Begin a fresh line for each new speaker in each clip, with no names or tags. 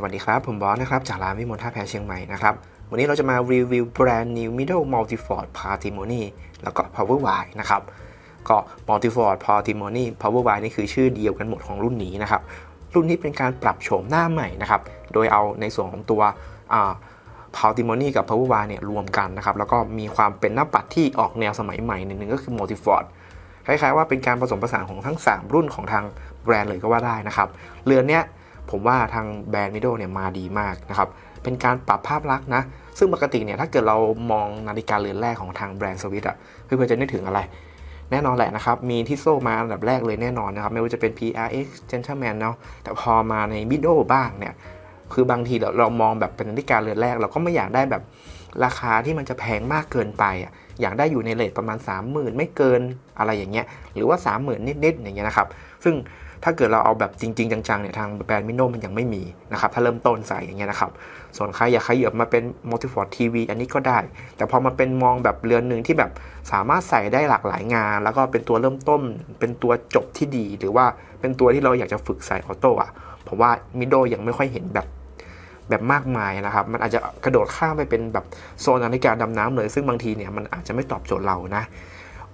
สวัสดีครับ ผมบอสนะครับ จากร้านวิมลท่าแพเชียงใหม่นะครับ วันนี้เราจะมารีวิวแบรนด์ New Middle Multiford Partimony แล้วก็ Power Y นะครับ ก็ Multiford Partimony Power Y นี่คือชื่อเดียวกันหมดของรุ่นนี้นะครับ รุ่นนี้เป็นการปรับโฉมหน้าใหม่นะครับ โดยเอาในส่วนของตัวอ่า Partimony กับ Power Y เนี่ยรวมกันนะครับ แล้วก็มีความเป็นหน้าปัดที่ออกแนวสมัยใหม่นิดนึงก็คือ Multiford คล้ายๆว่าเป็นการผสมผสานของทั้ง 3 รุ่นของทางแบรนด์เลยก็ว่าได้นะครับ เรือนเนี้ย ผมว่าทางแบรนด์มิโดเนี่ยมาดีมากนะครับเป็นการปรับภาพลักษณ์นะซึ่งปกติเนี่ยถ้าเกิดเรามองนาฬิกาเรือนแรกของทางแบรนด์สวิตอะเพื่อนๆจะนึกถึงอะไร แน่นอนแหละนะครับ มีที่โซมาอันดับแรกเลยแน่นอนนะครับ ไม่ว่าจะเป็น PRX Gentleman เนาะแต่พอมาในมิโดบ้างเนี่ยคือบางทีเราเรามองแบบเป็นนาฬิกาเรือนแรก เราก็ไม่อยากได้แบบราคาที่มันจะแพงมากเกินไปอะอยากได้อยู่ในเลทประมาณ 30,000 ไม่เกินอะไรอย่างเงี้ยหรือว่า 30,000 นิดๆอย่างเงี้ยนะครับ ซึ่ง ถ้าเกิดเราเอาแบบจริง ๆ จังๆเนี่ยทางแบรนด์มิโนมันยังไม่มีนะครับถ้าเริ่มต้นใส่อย่างเงี้ยนะครับ ส่วนใครอยากขยับมาเป็น Multiford TV อันนี้ก็ได้ แต่พอมาเป็นมองแบบเรือนหนึ่งที่แบบสามารถใส่ได้หลากหลายงาน แล้วก็เป็นตัวเริ่มต้น เป็นตัวจบที่ดี หรือว่าเป็นตัวที่เราอยากจะฝึกใส่ออโต้อะผมว่ามิโดยังไม่ค่อยเห็นแบบแบบมากมายนะครับ มันอาจจะกระโดดข้ามไปเป็นแบบโซนนาฬิกาดำน้ำเลย ซึ่งบางทีเนี่ยมันอาจจะไม่ตอบโจทย์เรานะ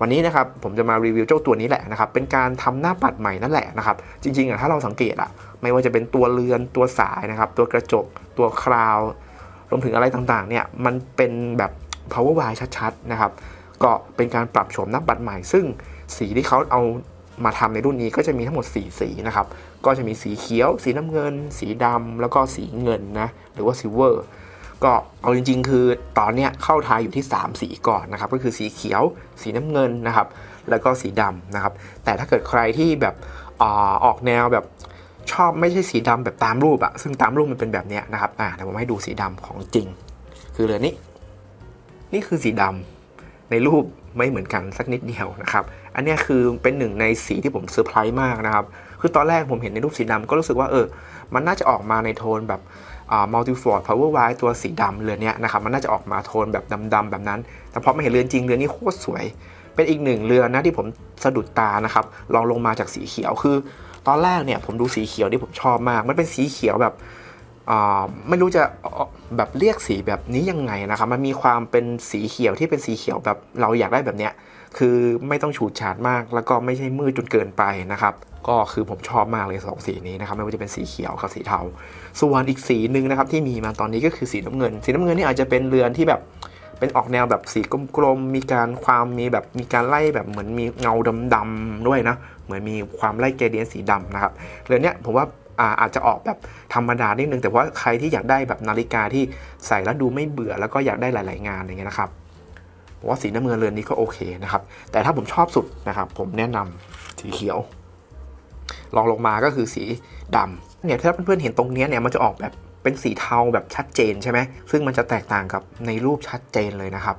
วันนี้นะครับผมจะมารีวิวเจ้าตัวนี้แหละนะครับเป็นการทำหน้าปัดใหม่นั่นแหละนะครับจริงๆอะถ้าเราสังเกตอะไม่ว่าจะเป็นตัวเรือนตัวสายนะครับตัวกระจก ตัวคราว รวมถึงอะไรต่างๆเนี่ยมันเป็นแบบ power y ชัดๆนะครับก็เป็นการปรับโฉมหน้าปัดใหม่ ซึ่งสีที่เขาเอามาทำในรุ่นนี้ก็จะมีทั้งหมด 4 สีนะครับ ก็จะมีสีเขียว สีน้ำเงิน สีดำแล้วก็สีเงินนะ หรือว่าซิลเวอร์ ก็เอาจริง ๆ คือตอนเนี้ยเข้าทายอยู่ที่ 3 สีก่อนนะครับก็คือสีเขียว สีน้ำเงินนะครับ แล้วก็สีดำนะครับ แต่ถ้าเกิดใครที่แบบอออกแนวแบบชอบไม่ใช่สีดำแบบตามรูปอะซึ่งตามรูปมันเป็นแบบเนี้ยนะครับอ่าเดี๋ยวผมให้ดูสีดำของจริง คือเรือนนี้ นี่คือสีดำในรูปไม่เหมือนกันสักนิดเดียวนะครับ อันนี้คือเป็นหนึ่งในสีที่ผมเซอร์ไพรส์มากนะครับ คือตอนแรกผมเห็นในรูปสีดำก็รู้สึกว่าเออ มันน่าจะออกมาในโทนแบบ อ่า multiford power y ตัวสีดำเรือนนี้นะครับมันน่าจะออกมาโทนแบบดำๆแบบนั้น แต่พอมาเห็นเรือนจริงเรือนนี้โคตรสวย เป็นอีกหนึ่งเรือนนะที่ผมสะดุดตานะครับลองลงมาจากสีเขียวคือ ตอนแรกเนี่ยผมดูสีเขียวที่ผมชอบมาก มันเป็นสีเขียวแบบไม่รู้จะแบบเรียกสีแบบนี้ยังไงนะครับ มันมีความเป็นสีเขียวที่เป็นสีเขียวแบบเราอยากได้แบบเนี้ย คือไม่ต้องฉูดฉาดมาก แล้วก็ไม่ใช่มืดจนเกินไปนะครับ ก็คือผมชอบมากเลยสองสีนี้นะครับ ไม่ว่าจะเป็นสีเขียวกับสีเทา ส่วนอีกสีหนึ่งนะครับที่มีมาตอนนี้ก็คือสีน้ำเงิน สีน้ำเงินนี่อาจจะเป็นเรือนที่แบบเป็นออกแนวแบบสีกลมๆ มีการความมีแบบมีการไล่แบบเหมือนมีเงาดำๆด้วยนะ เหมือนมีความไล่เกเดียนสีดำนะครับ เรือนเนี้ยผมว่าอาอาจจะออกแบบธรรมดานิดนึง แต่ว่าใครที่อยากได้แบบนาฬิกาที่ใส่แล้วดูไม่เบื่อแล้วก็อยากได้หลาย ๆ งานอย่างเงี้ยนะครับผมว่าสีน้ำเงินเรือนนี้ก็โอเคนะครับ แต่ถ้าผมชอบสุดนะครับ ผมแนะนำสีเขียว ลองลงมาก็คือสีดำ เนี่ยถ้าเพื่อนๆเห็นตรงนี้เนี่ยมันจะออกแบบเป็นสีเทาแบบชัดเจนใช่ไหมซึ่งมันจะแตกต่างกับในรูปชัดเจนเลยนะครับ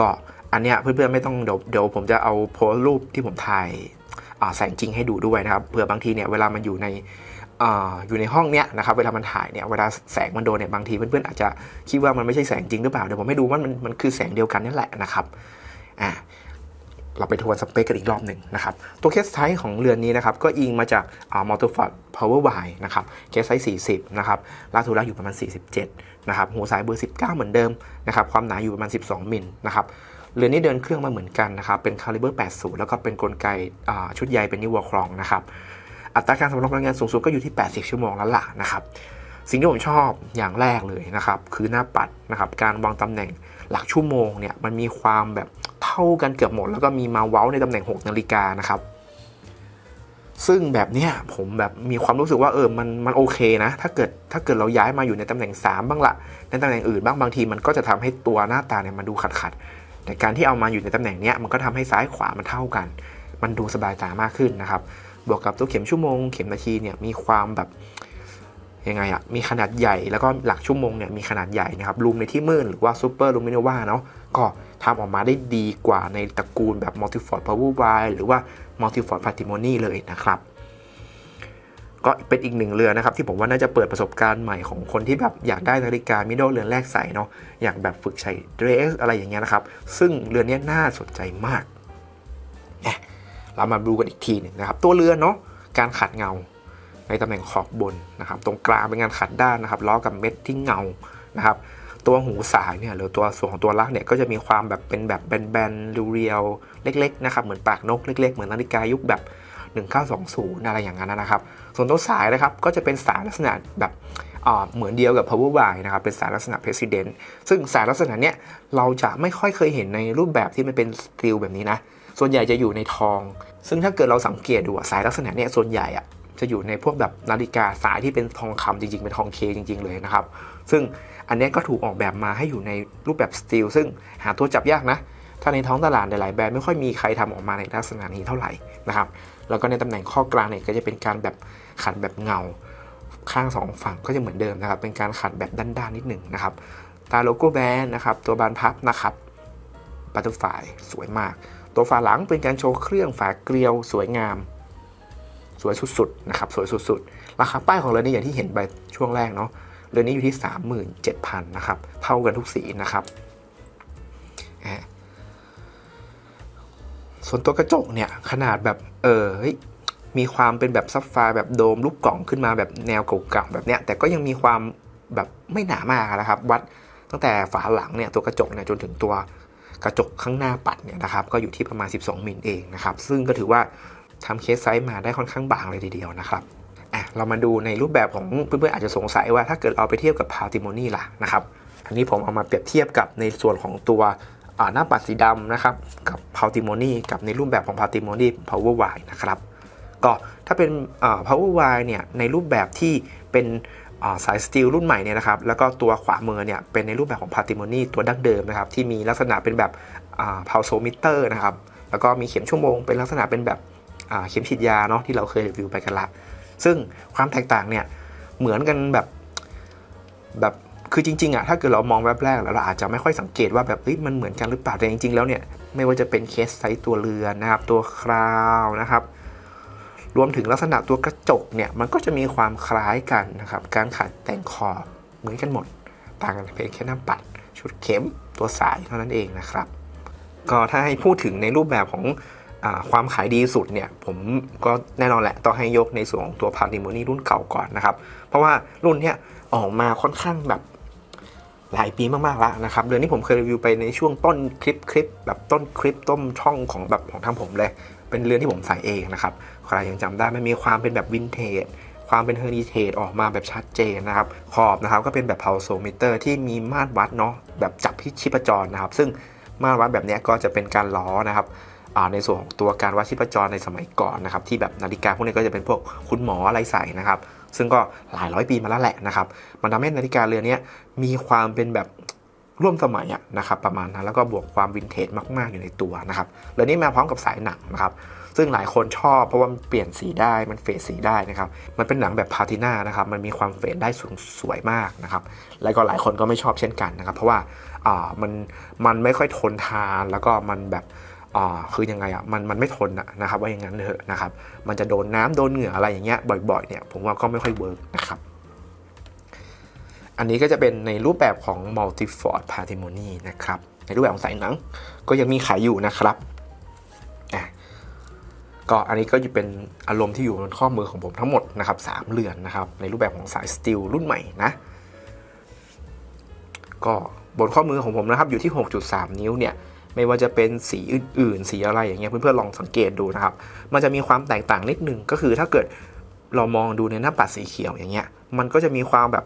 ก็อันเนี้ยเพื่อนๆไม่ต้องเดี๋ยวเดี๋ยวผมจะเอาโพสต์รูปที่ผมถ่ายาแสงจริงให้ดูด้วยนะครับเผื่อบางทีเนี่ยเวลามันอยู่ในอาอยู่ในห้องเนี้ยนะครับเวลามันถ่ายเนี่ยเวลาแสงมันโดนเนี่ยบางทีเพื่อนๆอาจจะคิดว่ามันไม่ใช่แสงจริงหรือเปล่าเดี๋ยวผมให้ดูว่ามันมันคือแสงเดียวกันนี่แหละนะครับอ่า เราไปทวนสเปคกันอีกรอบหนึ่งนะครับ ตัวเคสไซส์ของเรือนนี้นะครับ ก็อิงมาจากมอ่า Multiford Power Y นะครับ เคสไซส์ 40 นะครับลาทูราอยู่ประมาณ 47 นะครับหัวสายเบอร์ 19 เหมือนเดิมนะครับ ความหนาอยู่ประมาณ 12 มิลนะครับ เรือนนี้เดินเครื่องมาเหมือนกันนะครับ เป็นคาลิเบอร์ 80 แล้วก็เป็นกลไกชุดใยเป็นนิวอครองนะครับ อัตราการสำรองพลังงานสูงสุดก็อยู่ที่ 80 ชั่วโมงแล้วล่ะนะครับสิ่งที่ผมชอบอย่างแรกเลยนะครับ คือหน้าปัดนะครับ การวางตำแหน่งหลักชั่วโมงเนี่ยมันมีความแบบ เท่ากันเกือบหมด แล้วก็มีมาเว้าในตำแหน่ง 6 นาฬิกานะครับ ซึ่งแบบเนี้ยผมแบบมีความรู้สึกว่าเออมันมันโอเคนะ ถ้าเกิดถ้าเกิดเราย้ายมาอยู่ในตำแหน่ง 3 บ้างละในตำแหน่งอื่นบ้างบางทีมันก็จะทำให้ตัวหน้าตาเนี่ยมันดูขัดขัดแต่การที่เอามาอยู่ในตำแหน่งเนี้ยมันก็ทำให้ซ้ายขวามันเท่ากัน มันดูสบายตามากขึ้นนะครับ บวกกับตัวเข็มชั่วโมง เข็มนาทีเนี่ยมีความแบบยังไงอะมีขนาดใหญ่แล้วก็หลักชั่วโมงเนี่ยมีขนาดใหญ่นะครับรูมในที่มืดหรือว่าซูเปอร์ลูมิโนวาเนาะก็ ทำออกมาได้ดีกว่าในตระกูลแบบ Multiford Power Y หรือว่า Multiford Patrimony เลยนะครับ ก็เป็นอีกหนึ่งเรือนะครับ ที่ผมว่าน่าจะเปิดประสบการณ์ใหม่ของคนที่แบบอยากได้นาฬิกามิด d เรือนแรกใส่เนาะอยากแบบฝึกใช้เดรสอะไรอย่างเงี้ยนะครับ ซึ่งเรือนเนี้ยน่าสนใจมากเอ๊ะเรามาดูกันอีกทีหนึ่งนะครับ ตัวเรือนเนาะการขัดเงาในตำแหน่งขอบบนนะครับ ตรงกลางเป็นงานขัดด้านนะครับล้อกับเม็ดที่เงานะครับ ตัวหูสายเนี่ยหรือตัวส่วนของตัวลักเนี่ยก็จะมีความแบบเป็นแบบแบนๆเรียวๆเล็กๆนะครับเหมือนปากนกเล็กๆ เหมือนนาฬิกายุคแบบ 1920 อะไรอย่างนั้นนะครับ ส่วนตัวสายนะครับก็จะเป็นสายลักษณะแบบเหมือนเดียวกับ power wire นะครับเป็นสายลักษณะ president ซึ่งสายลักษณะเนี้ยเราจะไม่ค่อยเคยเห็นในรูปแบบที่มันเป็นสตีลแบบนี้นะส่วนใหญ่จะอยู่ในทอง ซึ่งถ้าเกิดเราสังเกตดูอะสายลักษณะเนี้ยส่วนใหญ่อะจะอยู่ในพวกแบบนาฬิกาสายที่เป็นทองคำจริงๆ เป็นทองเคจริง ๆ เลยนะครับ ซึ่ง อันนี้ก็ถูกออกแบบมาให้อยู่ในรูปแบบสตีลซึ่งหาตัวจับยากนะ ถ้าในท้องตลาดหลายๆแบรนด์ไม่ค่อยมีใครทำออกมาในลักษณะนี้เท่าไหร่นะครับ แล้วก็ในตำแหน่งข้อกลางเนี่ยก็จะเป็นการแบบขัดแบบเงา ข้างสองฝั่งก็จะเหมือนเดิมนะครับ เป็นการขัดแบบด้านๆนิดหนึ่งนะครับ ตาโลโก้แบรนด์นะครับ ตัวบานพับนะครับบัตเตอร์ฟายสวยมาก ตัวฝาหลังเป็นการโชว์เครื่องฝาเกลียวสวยงาม สวยสุดๆนะครับ สวยสุดๆ ราคาป้ายของเรือนนี้อย่างที่เห็นไปช่วงแรกเนาะ เรือนนี้อยู่ที่ 37,000นะครับ เท่ากันทุกสีนะครับส่วนตัวกระจกเนี่ยขนาดแบบเออมีความเป็นแบบซับไฟร์แบบโดมรูปกล่องขึ้นมาแบบแนวเก่าๆแบบเนี้ยแต่ก็ยังมีความแบบไม่หนามากนะครับ วัดตั้งแต่ฝาหลังเนี่ยตัวกระจกเนี่ยจนถึงตัวกระจกข้างหน้าปัดเนี่ยนะครับก็อยู่ที่ประมาณ 12มิลเองนะครับ ซึ่งก็ถือว่าทำเคสไซส์มาได้ค่อนข้างบางเลยทีเดียวนะครับ เรามาดูในรูปแบบของเพื่อนๆอาจจะสงสัยว่าถ้าเกิดเอาไปเทียบกับพา t ิโมนีล่ะนะครับอันนี้ผมเอามาเปรียบเทียบกับในส่วนของตัวหน้าปัดสีดำนะครับกับ p o w t i m o n y กับในรูปแบบของ p o w t i m o n y Power Y นะครับก็ถ้าเป็นอ่า Power Y เนี่ยในรูปแบบที่เป็นสายสตีลรุ่นใหม่เนี่ยนะครับแล้วก็ตัวขวามือเนี่ยเป็นในรูปแบบของ p o w t i m o n y ตัวดั้งเดิมนะครับที่มีลักษณะเป็นแบบอ่า p u l s o m e t e r นะครับแล้วก็มีเข็มชั่วโมงเป็นลักษณะเป็นแบบเข็มฉีดยาเนาะที่เราเคยรีวิวไปกันละ ซึ่งความแตกต่างเนี่ยเหมือนกันแบบแบบคือจริงๆอะถ้าเกิดเรามองแวบแรกแล้วเราอาจจะไม่ค่อยสังเกตว่าแบบเฮ้ยมันเหมือนกันหรือเปล่าแต่จริงๆแล้วเนี่ยไม่ว่าจะเป็นเคสไซส์ตัวเรือนนะครับ ตัวคราวนะครับ รวมถึงลักษณะตัวกระจกเนี่ยมันก็จะมีความคล้ายกันนะครับ การขัดแต่งขอบเหมือนกันหมด ต่างกันเพียงแค่น้าปัด ชุดเข็มตัวสายเท่านั้นเองนะครับ ก็ถ้าให้พูดถึงในรูปแบบของ ความขายดีสุดเนี่ยผมก็แน่นอนแหละต้องให้ยกในส่วนของตัวพา t ิโมนีรุ่นเก่าก่อนนะครับ เพราะว่ารุ่นเนี้ยออกมาค่อนข้างแบบหลายปีมากๆแล้วนะครับเดือนนี้ผมเคยรีวิวไปในช่วงต้นคลิปคลิปแบบต้นคลิปต้มช่องของแบบของทางผมเลย เป็นเรือนที่ผมใส่เองนะครับใครยังจำได้มันมีความเป็นแบบวินเทจความเป็นเฮอร์นิเทจออกมาแบบชัดเจนนะครับ ขอบนะครับก็เป็นแบบเพาโซมิเตอร์ที่มีมาตรวัดเนาะแบบจับที่ชีพจรนะครับ ซึ่งมาตรวัดแบบนี้ก็จะเป็นการล้อนะครับ ในส่วนของตัวการวัดชีพจรในสมัยก่อนนะครับที่แบบนาฬิกาพวกนี้ก็จะเป็นพวกคุณหมออะไรใส่นะครับ ซึ่งก็หลายร้อยปีมาแล้วแหละนะครับ มันทำให้นาฬิกาเรือนนี้มีความเป็นแบบร่วมสมัยอะนะครับประมาณนั้นแล้วก็บวกความวินเทจมาก ๆ อยู่ในตัวนะครับเรือนนี้มาพร้อมกับสายหนังนะครับซึ่งหลายคนชอบเพราะว่ามันเปลี่ยนสีได้มันเฟดสีได้นะครับมันเป็นหนังแบบพาตินานะครับมันมีความเฟดได้สูงสวยมากนะครับแล้วก็หลายคนก็ไม่ชอบเช่นกันนะครับ เพราะว่าอ่ามันมันไม่ค่อยทนทานแล้วก็มันแบบ คือยังไงอะมันมันไม่ทนะนะครับว่าอย่างนั้นเถอะนะครับ มันจะโดนน้ำโดนเหงื่ออะไรอย่างเงี้ยบ่อยๆเนี่ยผมว่าก็ไม่ค่อยเวิร์กนะครับ อันนี้ก็จะเป็นในรูปแบบของ Multiford Patrimony นะครับ ในรูปแบบของสายหนัง ก็ยังมีขายอยู่นะครับอะก็อันนี้ก็จะเป็นอารมณ์ที่อยู่บนข้อมือของผมทั้งหมดนะครับสามเรือนนะครับ ในรูปแบบของสายสตีลรุ่นใหม่นะ ก็บนข้อมือของผมนะครับอยู่ที่ 6.3 นิ้วเนี่ย ไม่ว่าจะเป็นสีอื่นๆ สีอะไรอย่างเงี้ยเพื่อนๆลองสังเกตดูนะครับ มันจะมีความแตกต่างนิดนึงก็คือถ้าเกิดเรามองดูในหน้าปัดสีเขียวอย่างเงี้ย มันก็จะมีความแบบ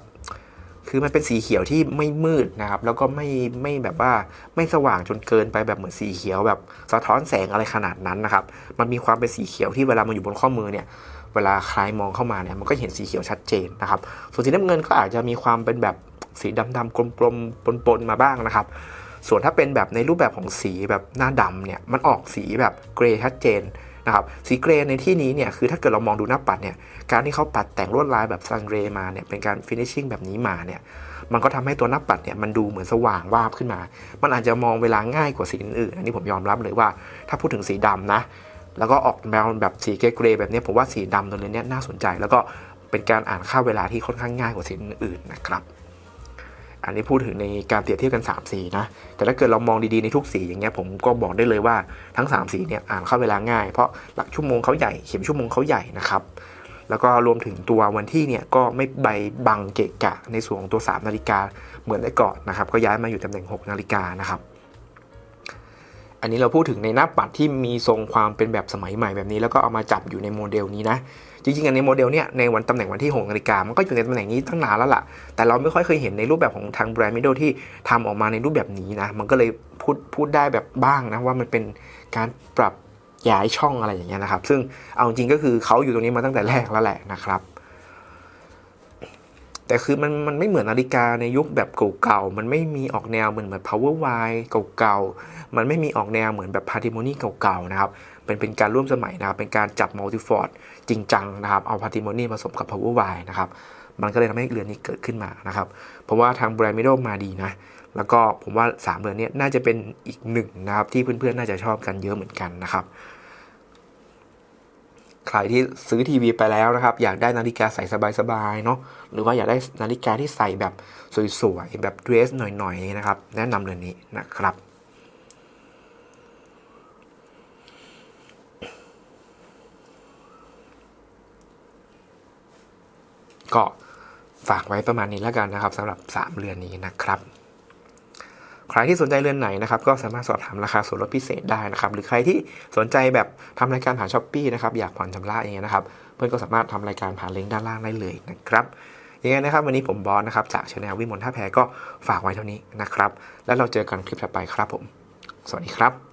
คือมันเป็นสีเขียวที่ไม่มืดนะครับ แล้วก็ไม่ไม่แบบว่าไม่สว่างจนเกินไปแบบเหมือนสีเขียวแบบสะท้อนแสงอะไรขนาดนั้นนะครับ มันมีความเป็นสีเขียวที่เวลามันอยู่บนข้อมือเนี่ย เวลาใครมองเข้ามาเนี่ยมันก็เห็นสีเขียวชัดเจนนะครับ ส่วนสีน้ำเงินก็อาจจะมีความเป็นแบบสีดำๆกลมๆปนๆมาบ้างนะครับ ส่วนถ้าเป็นแบบในรูปแบบของสีแบบหน้าดำเนี่ยมันออกสีแบบเกรย์ชัดเจนนะครับสีเกรย์ในที่นี้เนี่ยคือถ้าเกิดเรามองดูหน้าปัดเนี่ยการที่เขาปัดแต่งลวดลายแบบซันเรย์มาเนี่ยเป็นการฟินิชชิ่งแบบนี้มาเนี่ยมันก็ทำให้ตัวหน้าปัดเนี่ยมันดูเหมือนสว่างวาบขึ้นมา มันอาจจะมองเวลาง่ายกว่าสีอื่นอันนี้ผมยอมรับเลยว่า ถ้าพูดถึงสีดำนะ แล้วก็ออกแนวแบบสีเกรย์แบบนี้ผมว่าสีดำตัวนี้น่าสนใจ แล้วก็เป็นการอ่านค่าเวลาที่ค่อนข้างง่ายกว่าสีอื่นนะครับ อันนี้พูดถึงในการเปรียบเทียบกัน 3 สีนะ แต่ถ้าเกิดเรามองดีๆในทุกสีอย่างเงี้ยผมก็บอกได้เลยว่าทั้ง 3 สีเนี่ยอ่านเข้าเวลาง่าย เพราะหลักชั่วโมงเขาใหญ่เข็มชั่วโมงเขาใหญ่นะครับแล้วก็รวมถึงตัววันที่เนี่ยก็ไม่ใบบังเกะกะในส่วนของตัว 3 นาฬิกาเหมือนแต่ก่อนนะครับ ก็ย้ายมาอยู่ตำแหน่ง 6 นาฬิกานะครับ อันนี้เราพูดถึงในหน้าปัดที่มีทรงความเป็นแบบสมัยใหม่แบบนี้ แล้วก็เอามาจับอยู่ในโมเดลนี้นะ จริงๆอันในโมเดลเนี่ยในวันตำแหน่งวันที่6นาฬิกามันก็อยู่ในตำแหน่งนี้ตั้งนานแล้วล่ะ แต่เราไม่ค่อยเคยเห็นในรูปแบบของทางแบรนด์มิดเดิลที่ทำออกมาในรูปแบบนี้นะ มันก็เลยพูดพูดได้แบบบ้างนะว่ามันเป็นการปรับย้ายช่องอะไรอย่างเงี้ยนะครับ ซึ่งเอาจริงก็คือเขาอยู่ตรงนี้มาตั้งแต่แรกแล้วแหละนะครับแต่คือมันมันไม่เหมือนนาฬิกาในยุคแบบเก่าๆ มันไม่มีออกแนวเหมือนแบบ power wire เก่าๆ มันไม่มีออกแนวเหมือนแบบ partimony เก่าๆ นะครับ เป็นเป็นการร่วมสมัยนะครับ เป็นการจับ multiford จริงจังนะครับ เอา partimony ผสมกับ power wire นะครับ มันก็เลยทำให้เรือนนี้เกิดขึ้นมานะครับ เพราะว่าทางแบรนด์มิโดมาดีนะ แล้วก็ผมว่า 3 เรือนนี้น่าจะเป็นอีกหนึ่งนะครับ ที่เพื่อนๆ น่าจะชอบกันเยอะเหมือนกันนะครับ ใครที่ซื้อทีวีไปแล้วนะครับ อยากได้นาฬิกาใส่สบายๆเนาะ หรือว่าอยากได้นาฬิกาที่ใส่แบบสวยๆ แบบเดรสหน่อยๆ นะครับ แนะนำเรือนนี้นะครับ ก็ฝากไว้ประมาณนี้แล้วกันนะครับสำหรับ 3 เรือนนี้นะครับใครที่สนใจเรือนไหนนะครับก็สามารถสอบถามราคาส่วนลดพิเศษได้นะครับหรือใครที่สนใจแบบทำรายการผ่านช้อปปีนะครับอยากผ่อนชำระอย่างเงี้ยนะครับ เพื่อนก็สามารถทำรายการผ่านลิงก์ด้านล่างได้เลยนะครับยังไงนะครับ วันนี้ผมบอสนะครับจากช anel วิมลท่าแพก็ฝากไว้เท่านี้นะครับ แล้วเราเจอกันคลิปถัดไปครับผม สวัสดีครับ